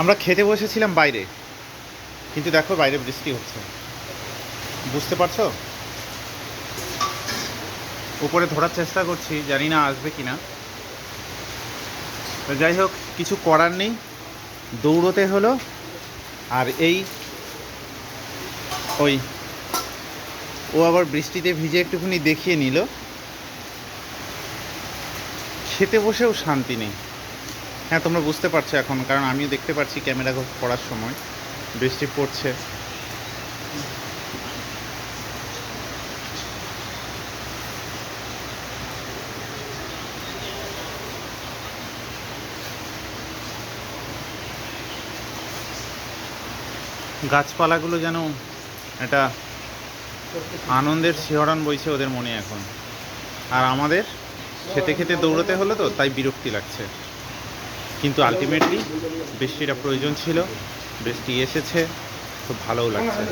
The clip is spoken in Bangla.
আমরা খেতে বসেছিলাম বাইরে। কিন্তু দেখো বাইরে বৃষ্টি হচ্ছে। বুঝতে পারছ? উপরে ধরার চেষ্টা করছি, জানি না আসবে কি না তো যাই হোক, কিছু করার নেই। দৌড়তে হলো। আর এই ওই, ও আবার বৃষ্টিতে ভিজে একটুখানি দেখিয়ে নিল। খেতে বসেও শান্তি নেই। হ্যাঁ তোমরা বুঝতে পারছ এখন, কারণ আমিও দেখতে পাচ্ছি ক্যামেরা পড়ার সময়। বৃষ্টি পড়ছে। গাছপালাগুলো যেন একটা আনন্দের শিহরণ বইছে ওদের মনে এখন। আর আমাদের খেতে খেতে দৌড়তে হলো তো, তাই বিরক্তি লাগছে। কিন্তু আলটিমেটলি বৃষ্টিটা প্রয়োজন ছিল। বৃষ্টি এসেছে। খুব ভালোও লাগছে।